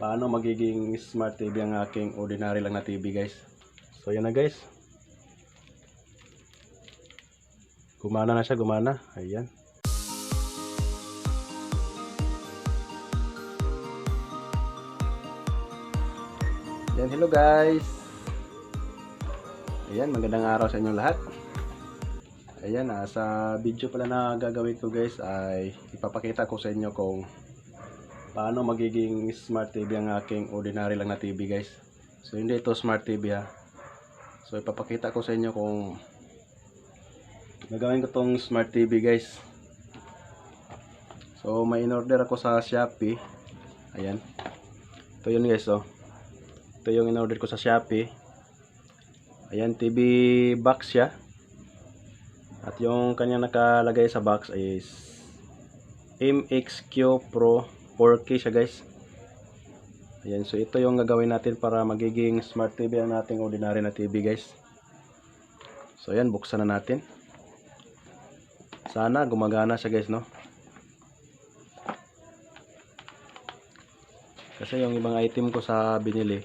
paano magiging smart TV ang aking ordinary lang na TV guys. So yan na guys. Gumana na siya, gumana. Ayan. Yan, hello guys. Ayan, magandang araw sa inyong lahat. Ayan, ah, sa video pala na gagawin ko guys ay ipapakita ko sa inyo kung paano magiging smart TV ang aking ordinary lang na TV guys. So hindi ito smart TV ha. So ipapakita ko sa inyo kung gagawin ko tong smart TV guys. So may in-order ako sa Shopee. Ayan. Ito yun guys oh. Ito yung in-order ko sa Shopee. Ayan, TV box siya. At yung kanya nakalagay sa box is MXQ Pro 4K siya guys. Ayan, so ito yung gagawin natin para magiging smart TV ang ating ordinary na TV guys. So ayan, buksan na natin. Sana gumagana siya guys, no? Kasi yung ibang item ko sa binili,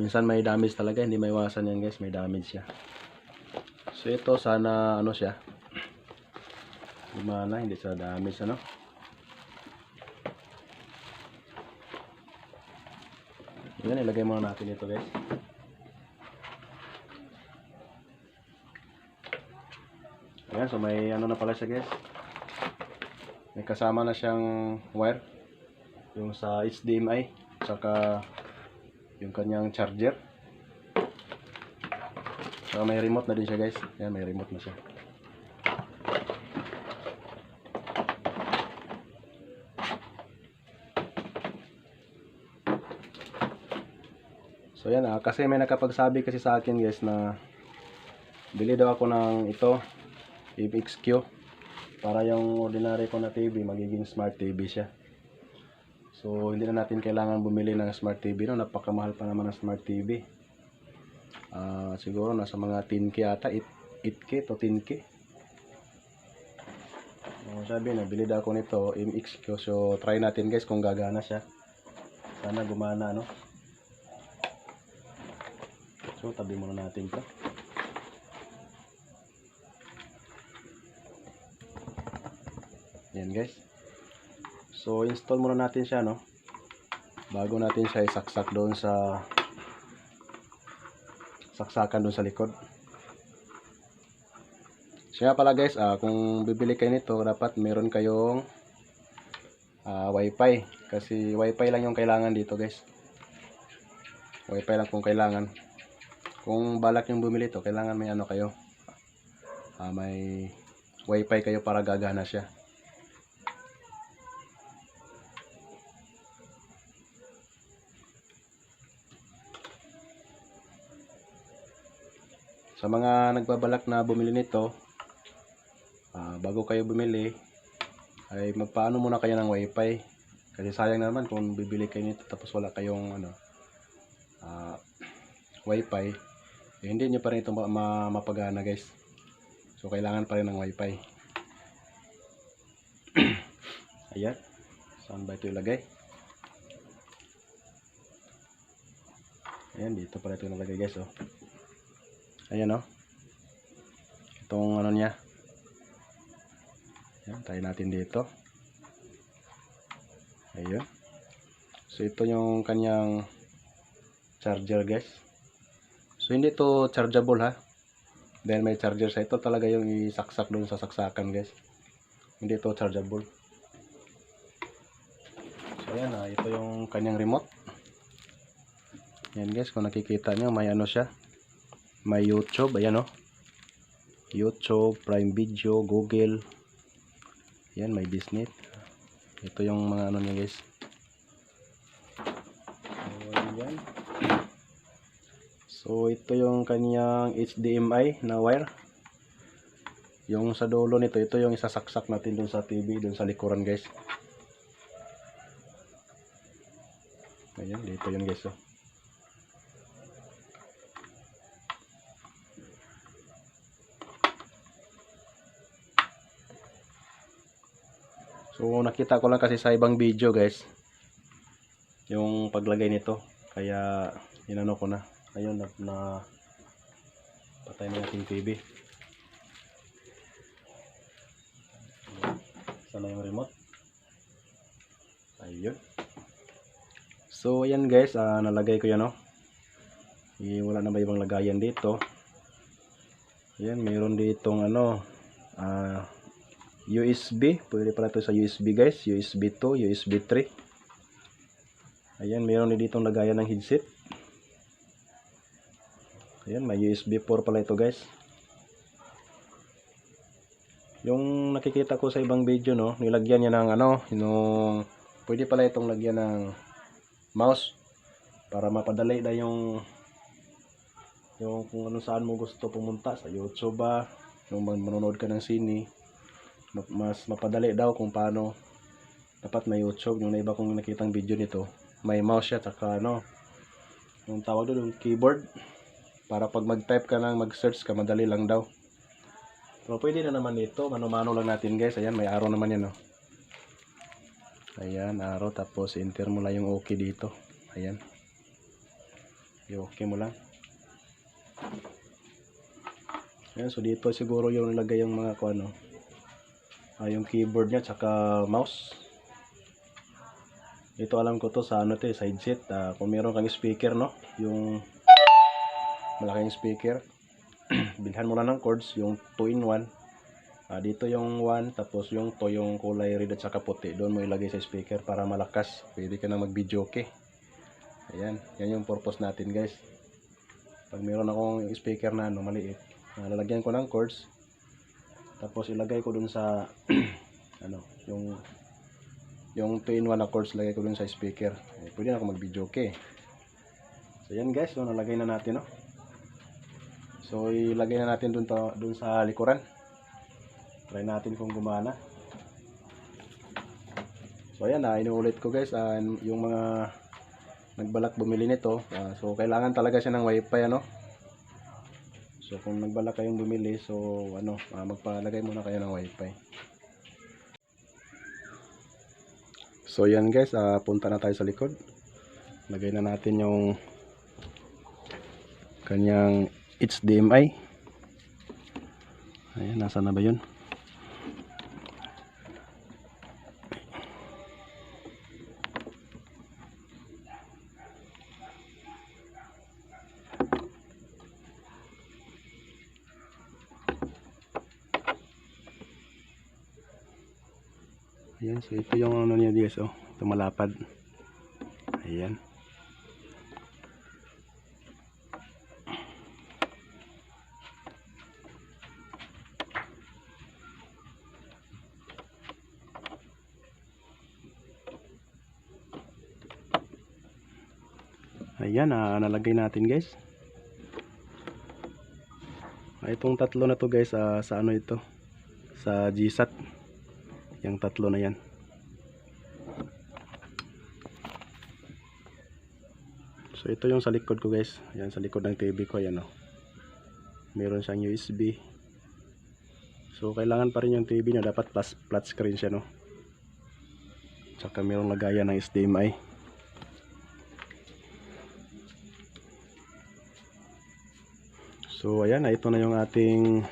minsan may damage talaga, hindi may iwasan yan guys, may damage siya. So ito sana ano siya. Gumana, hindi siya damage ano. Yan, ilagay muna natin ito guys. Ayan, so may ano na pala siya guys. May kasama na siyang wire. Yung sa HDMI. Saka yung kanyang charger. Saka may remote na din siya guys. Ayan, may remote na siya. So yan ah, kasi may nakapagsabi kasi sa akin guys na bili daw ako ng ito, MXQ para yung ordinary ko na TV magiging smart TV siya. So hindi na natin kailangan bumili ng smart TV no, napakamahal pa naman ng smart TV. Ah, siguro nasa mga 10k ata, 8, 8k to 10k. So, sabi na, bili daw ako nito, MXQ. So, try natin guys kung gagana siya. Sana gumana, no? So, tabi muna natin to. Yan guys. So, install muna natin siya, no? Bago natin siya isaksak doon sa saksakan doon sa likod. So, pala guys, ah, kung bibili kayo nito, dapat meron kayong ah, wifi. Kasi wifi lang yung kailangan dito guys. Wifi lang kung kailangan. Kung balak yung bumili ito, kailangan may ano kayo. Ah, may wifi kayo para gagana siya. Sa mga nagbabalak na bumili nito, ah, bago kayo bumili, ay magpaano muna kayo ng wifi. Kasi sayang naman kung bibili kayo nito tapos wala kayong ano, ah, wifi, eh, hindi nyo pa rin ito ma- ma- mapagana guys. So kailangan pa rin ng wifi. Ayan. Saan ba ito ilagay? Ayan, dito pala ito nalagay guys oh. Ayan oh. Itong ano niya. Ayan, tayo natin dito. Ayan. So ito yung kanyang charger guys. So hindi to chargeable ha. Dahil may charger sa ito talaga yung isaksak doon sa saksakan guys. Hindi to chargeable. So ayan ah, ito yung kanyang remote. Yan guys, kung nakikita nyo, may ano siya. May YouTube, ayan oh. YouTube, Prime Video, Google. Yan, may Disney. Ito yung mga ano niya guys. So, yan. So, ito yung kanyang HDMI na wire. Yung sa dulo nito, ito yung isasaksak natin dun sa TV, dun sa likuran guys. Ayan, dito yun guys oh. So nakita ko lang kasi sa ibang video guys. yung paglagay nito. Kaya inano ko na. Ayun na, na patay na natin TV. Sana yung remote. Ayun. So ayan guys, ah, nalagay ko yan no. Eh, wala na ba ibang lagayan dito? Ayan, mayroon ditong ano, ah, USB. Pwede pala ito sa USB guys. USB 2, USB 3. Ayan, mayroon din ditong lagayan ng headset. Ayan, may USB 4 pala ito guys. Yung nakikita ko sa ibang video no, nilagyan niya ng ano, yung pwede pala itong lagyan ng mouse para mapadali na yung yung kung ano saan mo gusto pumunta sa YouTube ba, yung man- manonood ka ng sine, ma- mas mapadali daw kung paano dapat may YouTube yung iba kong nakitang video nito may mouse siya tsaka ano yung tawag doon yung keyboard para pag mag-type ka lang mag-search ka madali lang daw. Pero pwede na naman dito mano-mano lang natin guys. Ayan may arrow naman yan oh. Ayan arrow. Tapos enter mo lang yung okay dito. Ayan. Okay mo lang. Ayan so dito siguro yung lagay yung mga kung ano ah, yung keyboard niya tsaka mouse. Ito alam ko to sa ano to eh, side set Ah, kung meron kang speaker no? Yung malaking speaker. Bilhan mo lang ng cords yung 2 in 1 Ah, dito yung 1 tapos yung to yung kulay red at saka puti. Doon mo ilagay sa speaker para malakas. Pwede ka na mag video okay ayan yan yung purpose natin guys. Pag meron akong speaker na ano maliit ah, lalagyan ko ng cords tapos ilagay ko dun sa ano yung yung 2 in 1 na cords lagay ko dun sa speaker. Eh, pwede na ako mag video okay so yan guys so nalagay na natin no so ilagay na natin dun, to, dun sa likuran. Try natin kung gumana. So ayan na inuulit ko guys ah, yung mga nagbalak bumili nito. Ah, so kailangan talaga siya ng wifi ano? So kung nagbalak kayong bumili so ano ah, magpalagay muna kayo ng wifi. So yan guys ah, punta na tayo sa likod. Lagay na natin yung kanyang HDMI ayan nasa na ba yun Ayan, so ito yung ano niya guys, oh. Ito malapad. Ayan. Ayan, ah, nalagay natin guys. Ah, itong tatlo na to guys, ah, sa ano ito? Sa GSAT. Yung tatlo na yan. So ito yung sa likod ko guys. Yan sa likod ng TV ko yan oh. Meron siyang USB. So kailangan pa rin yung TV na dapat plus flat screen siya no. Tsaka merong lagayan ng HDMI. So ayan, ito na yung ating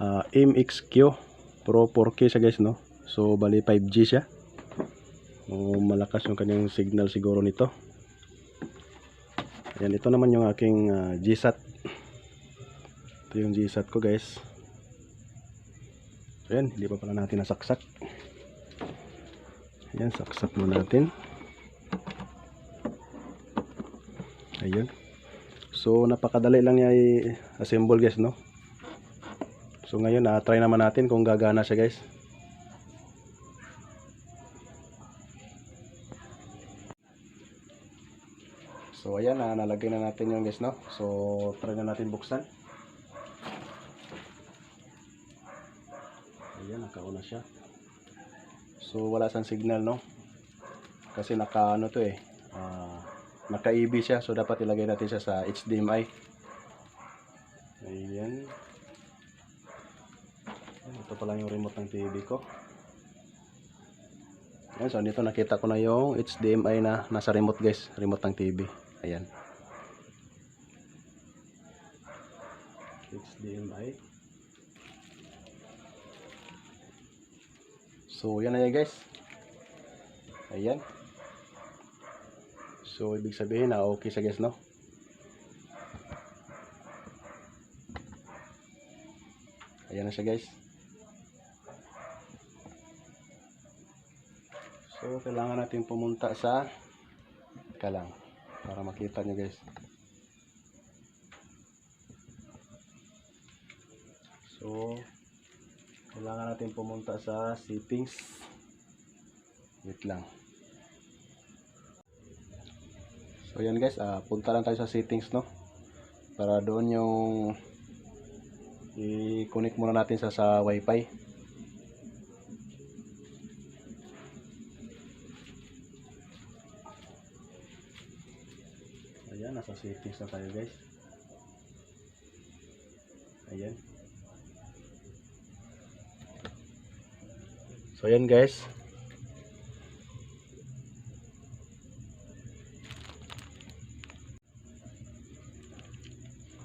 ah, MXQ Pro 4K siya guys no. So bali 5G siya. O, malakas yung kanyang signal siguro nito. Ayan, ito naman yung aking ah, GSAT. Ito yung GSAT ko guys. So, ayan, hindi pa pala natin nasaksak. Ayan, saksak mo natin. Ayun. So, napakadali lang niya i-assemble guys, no? So, ngayon, ah, try naman natin kung gagana siya guys. So ayan na nalagay na natin yung guys no. So try na natin buksan. Ayan nakauna siya. So wala sang signal no. Kasi naka ano to eh. ah, naka EB siya so dapat ilagay natin siya sa HDMI. Ayan. Ito pa lang yung remote ng TV ko. Ayan, so dito nakita ko na yung HDMI na nasa remote guys, remote ng TV. Ayan. HDMI. So, yan na yan guys. Ayan. So, ibig sabihin na okay sa guys, no? Ayan na siya guys. So, kailangan natin pumunta sa kalang para makita nyo guys. So, kailangan natin pumunta sa settings. Wait lang. So, yan guys. ah punta lang tayo sa settings, no? Para doon yung i-connect muna natin sa sa wifi. Ayan, nasa settings na tayo guys. Ayan. So ayan guys.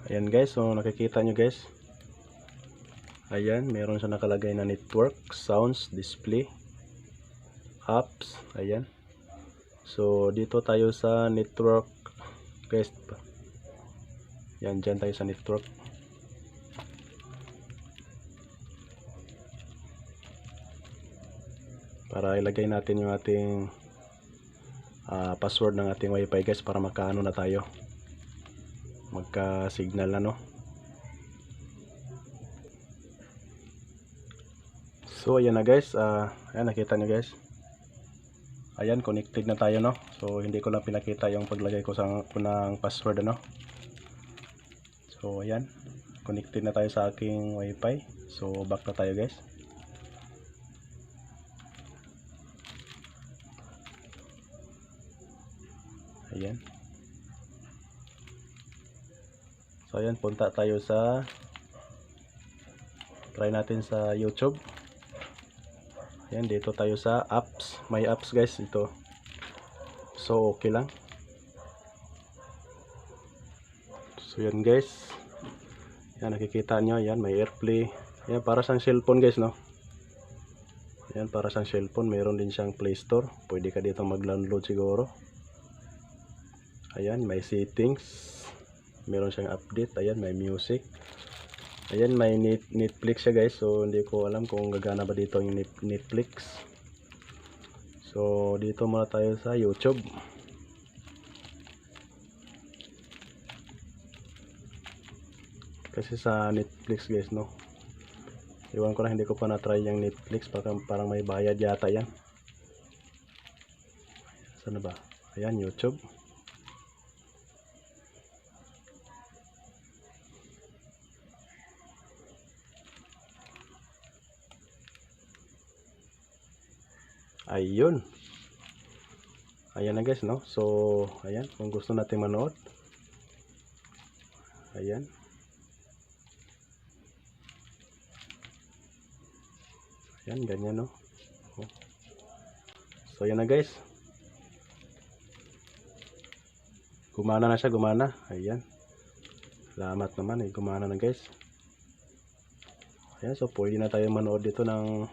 Ayan guys, so nakikita nyo guys. Ayan, meron siya nakalagay na network, sounds, display, apps, ayan. So dito tayo sa network guys. Yan, dyan tayo sa network. Para ilagay natin yung ating ah, password ng ating wifi guys para makaano na tayo. Magka signal na no. So ayan na guys, ah, ayan nakita nyo guys. Ayan, connected na tayo no. So hindi ko lang pinakita yung paglagay ko sa ko ng password ano. So ayan, connected na tayo sa aking wifi. So back na tayo guys. Ayan, punta tayo sa try natin sa YouTube. Ayan, dito tayo sa apps. May apps guys, ito. So, okay lang. So, yan guys. Yan, nakikita nyo. Yan, may airplay. Yan, para sa cellphone guys, no? Yan, para sa cellphone. Meron din siyang Play Store. Pwede ka dito mag-download siguro. Ayan, may settings. Meron siyang update. Ayan, may music. Ayan, may net Netflix siya guys. So, hindi ko alam kung gagana ba dito yung net Netflix. So, dito muna tayo sa YouTube. Kasi sa Netflix guys, no. Iwan ko na hindi ko pa na-try yung Netflix. Parang, parang may bayad yata yan. Saan na ba? Ayan, YouTube. Ayun. Ayan na guys, no? So, ayan. Kung gusto natin manood. Ayan. Ayan, ganyan, no? Oh. So, ayan na guys. Gumana na siya, gumana. Ayan. Salamat naman, eh. Gumana na guys. Ayan, so pwede na tayo manood dito ng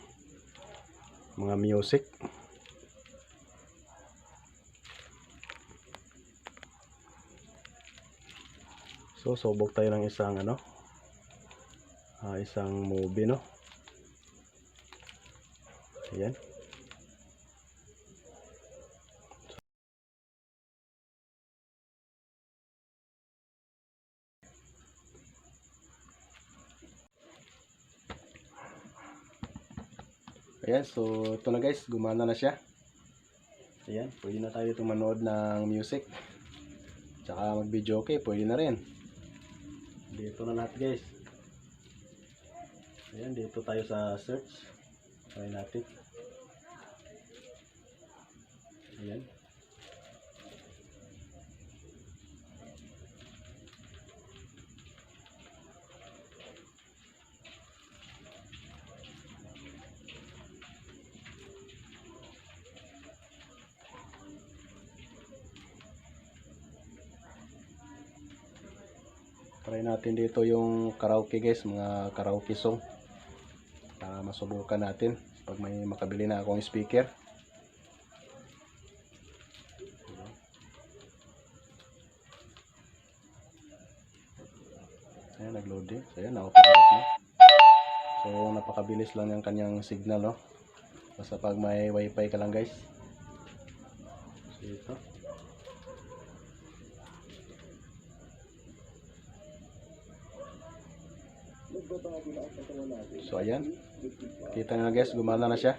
mga music. So, subok tayo ng isang ano, ah, isang movie, no? Ayan. Ayan, so ito na guys, gumana na siya. Ayan, pwede na tayo itong manood ng music. Tsaka mag-video okay, pwede na rin. Dito na lahat guys. Ayan, dito tayo sa search. Try natin. Ayan. Try natin dito yung karaoke guys, mga karaoke song. Para masubukan natin pag may makabili na akong speaker. Ayan, nag-loading. So, ayan, na-open guys na. So, napakabilis lang yung kanyang signal, no? Basta pag may wifi ka lang, guys. So, ito. So, ayan. Kita na, guys, gumana na siya.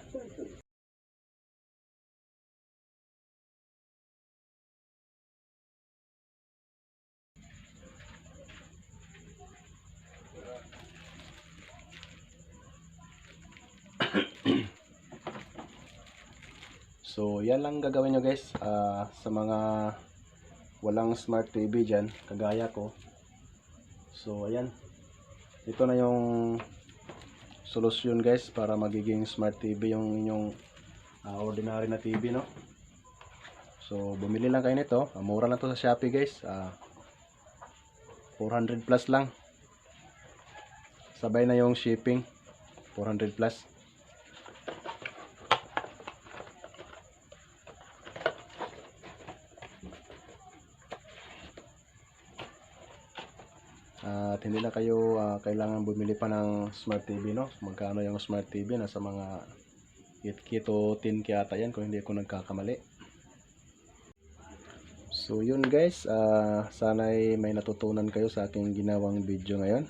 So, yan lang gagawin nyo guys ah, sa mga walang smart TV dyan, kagaya ko. So, ayan. Ito na yung solusyon guys para magiging smart TV yung inyong ah, ordinary na TV, no? So, bumili lang kayo nito. Ah, mura lang to sa Shopee guys. Ah, 400 plus lang. Sabay na yung shipping. 400 plus. At hindi na kayo ah, kailangan bumili pa ng smart TV, no? Magkano yung smart TV? Nasa mga 8K to 10K ata yan kung hindi ako nagkakamali. So yun guys, ah, sana'y may natutunan kayo sa aking ginawang video ngayon.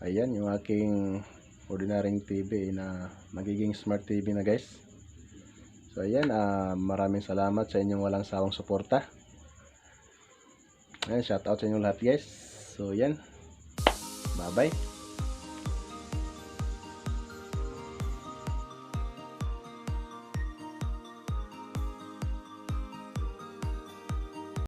Ayan, yung aking ordinaryong TV na magiging smart TV na guys. So ayan, ah, maraming salamat sa inyong walang sawang suporta. Ayan, shoutout sa inyong lahat guys. So yan, bye bye.